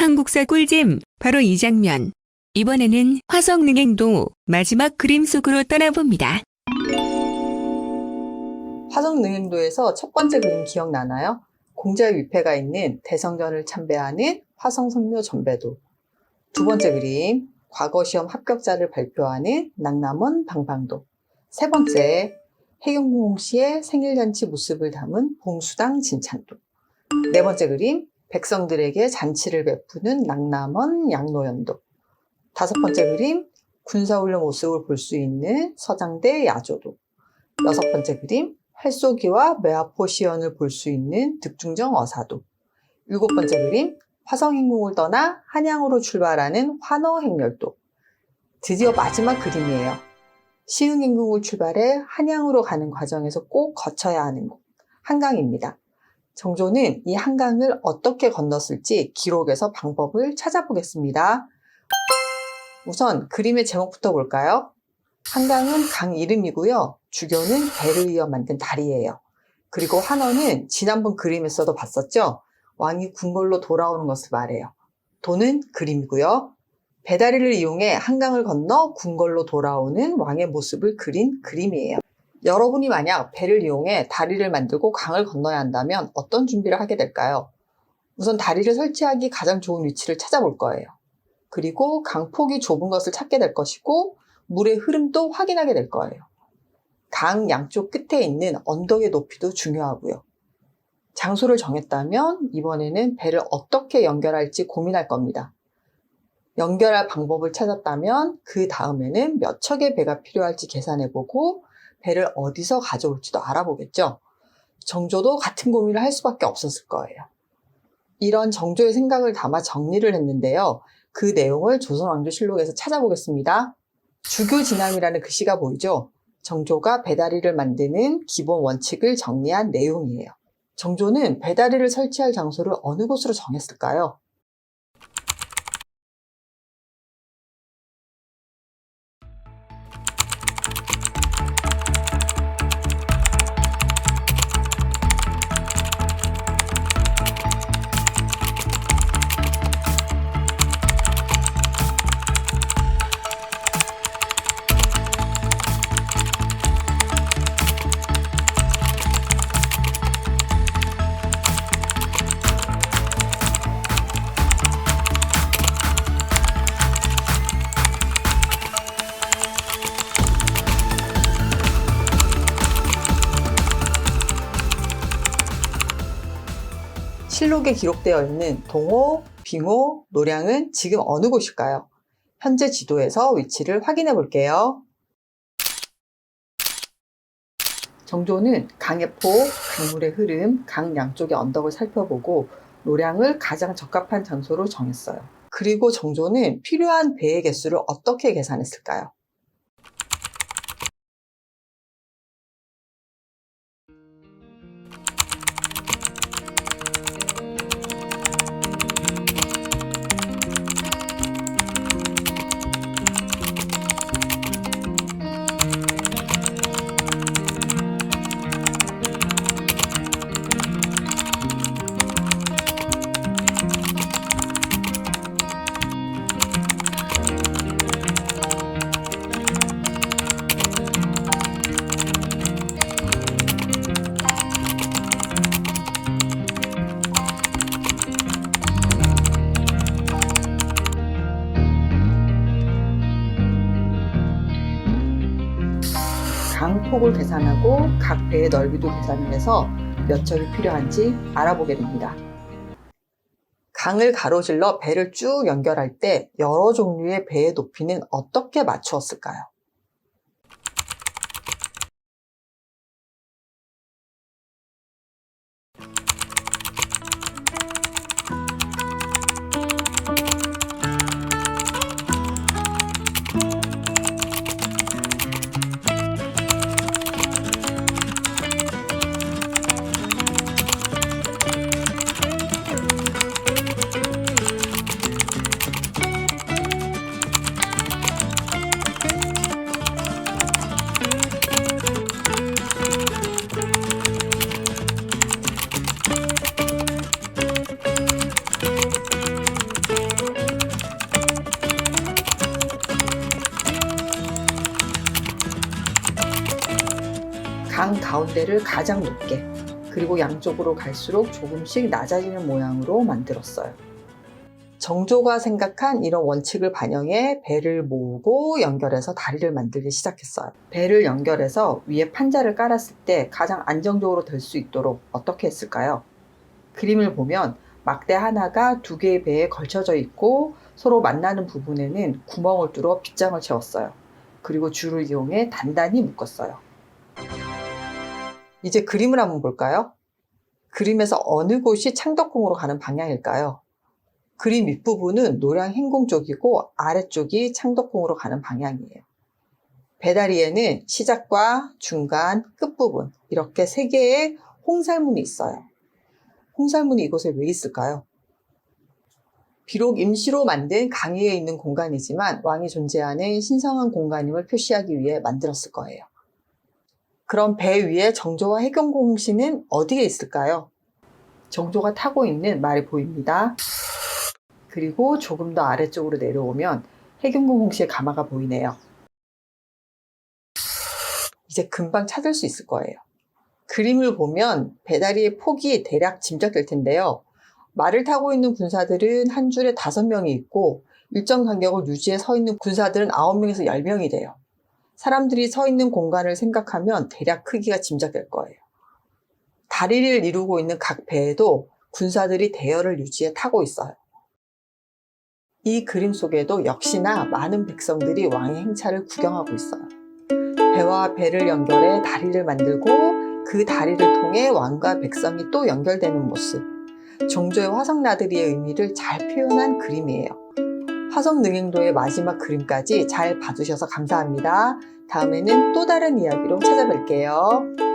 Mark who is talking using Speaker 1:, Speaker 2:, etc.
Speaker 1: 한국사 꿀잼 바로 이 장면. 이번에는 화성능행도 마지막 그림 속으로 떠나봅니다.
Speaker 2: 화성능행도에서 첫 번째 그림 기억나나요? 공자의 위패가 있는 대성전을 참배하는 화성성묘 전배도. 두 번째 그림, 과거 시험 합격자를 발표하는 낙남원 방방도. 세 번째, 해경공 씨의 생일잔치 모습을 담은 봉수당 진찬도. 네 번째 그림, 백성들에게 잔치를 베푸는 낙남원 양로연도. 다섯 번째 그림, 군사훈련 모습을 볼 수 있는 서장대 야조도. 여섯 번째 그림, 활쏘기와 매화포 시연을 볼 수 있는 득중정 어사도. 일곱 번째 그림, 화성행궁을 떠나 한양으로 출발하는 환어행렬도. 드디어 마지막 그림이에요. 시흥행궁을 출발해 한양으로 가는 과정에서 꼭 거쳐야 하는 곳, 한강입니다. 정조는 이 한강을 어떻게 건넜을지 기록에서 방법을 찾아보겠습니다. 우선 그림의 제목부터 볼까요? 한강은 강 이름이고요. 주교는 배를 이어 만든 다리예요. 그리고 한어는 지난번 그림에서도 봤었죠? 왕이 궁궐로 돌아오는 것을 말해요. 도는 그림이고요. 배다리를 이용해 한강을 건너 궁궐로 돌아오는 왕의 모습을 그린 그림이에요. 여러분이 만약 배를 이용해 다리를 만들고 강을 건너야 한다면 어떤 준비를 하게 될까요? 우선 다리를 설치하기 가장 좋은 위치를 찾아볼 거예요. 그리고 강폭이 좁은 것을 찾게 될 것이고 물의 흐름도 확인하게 될 거예요. 강 양쪽 끝에 있는 언덕의 높이도 중요하고요. 장소를 정했다면 이번에는 배를 어떻게 연결할지 고민할 겁니다. 연결할 방법을 찾았다면 그 다음에는 몇 척의 배가 필요할지 계산해보고 배를 어디서 가져올지도 알아보겠죠. 정조도 같은 고민을 할 수밖에 없었을 거예요. 이런 정조의 생각을 담아 정리를 했는데요. 그 내용을 조선왕조실록에서 찾아보겠습니다. 주교진암이라는 글씨가 보이죠? 정조가 배다리를 만드는 기본 원칙을 정리한 내용이에요. 정조는 배다리를 설치할 장소를 어느 곳으로 정했을까요? 실록에 기록되어 있는 동호, 빙호, 노량은 지금 어느 곳일까요? 현재 지도에서 위치를 확인해 볼게요. 정조는 강의 폭, 강물의 흐름, 강 양쪽의 언덕을 살펴보고 노량을 가장 적합한 장소로 정했어요. 그리고 정조는 필요한 배의 개수를 어떻게 계산했을까요? 강폭을 계산하고 각 배의 넓이도 계산을 해서 몇 척이 필요한지 알아보게 됩니다. 강을 가로질러 배를 쭉 연결할 때 여러 종류의 배의 높이는 어떻게 맞추었을까요? 가운데를 가장 높게 그리고 양쪽으로 갈수록 조금씩 낮아지는 모양으로 만들었어요. 정조가 생각한 이런 원칙을 반영해 배를 모으고 연결해서 다리를 만들기 시작했어요. 배를 연결해서 위에 판자를 깔았을 때 가장 안정적으로 될 수 있도록 어떻게 했을까요? 그림을 보면 막대 하나가 두 개의 배에 걸쳐져 있고 서로 만나는 부분에는 구멍을 뚫어 빗장을 채웠어요. 그리고 줄을 이용해 단단히 묶었어요. 이제 그림을 한번 볼까요? 그림에서 어느 곳이 창덕궁으로 가는 방향일까요? 그림 윗부분은 노량 행궁 쪽이고 아래쪽이 창덕궁으로 가는 방향이에요. 배다리에는 시작과 중간, 끝부분 이렇게 세 개의 홍살문이 있어요. 홍살문이 이곳에 왜 있을까요? 비록 임시로 만든 강의에 있는 공간이지만 왕이 존재하는 신성한 공간임을 표시하기 위해 만들었을 거예요. 그럼 배 위에 정조와 홍씨는 어디에 있을까요? 정조가 타고 있는 말이 보입니다. 그리고 조금 더 아래쪽으로 내려오면 해경궁 홍씨의 가마가 보이네요. 이제 금방 찾을 수 있을 거예요. 그림을 보면 배다리의 폭이 대략 짐작될 텐데요. 말을 타고 있는 군사들은 한 줄에 다섯 명이 있고 일정 간격을 유지해 서 있는 군사들은 아홉 명에서 열 명이 돼요. 사람들이 서 있는 공간을 생각하면 대략 크기가 짐작될 거예요. 다리를 이루고 있는 각 배에도 군사들이 대열을 유지해 타고 있어요. 이 그림 속에도 역시나 많은 백성들이 왕의 행차를 구경하고 있어요. 배와 배를 연결해 다리를 만들고 그 다리를 통해 왕과 백성이 또 연결되는 모습. 정조의 화성나들이의 의미를 잘 표현한 그림이에요. 화성능행도의 마지막 그림까지 잘 봐주셔서 감사합니다. 다음에는 또 다른 이야기로 찾아뵐게요.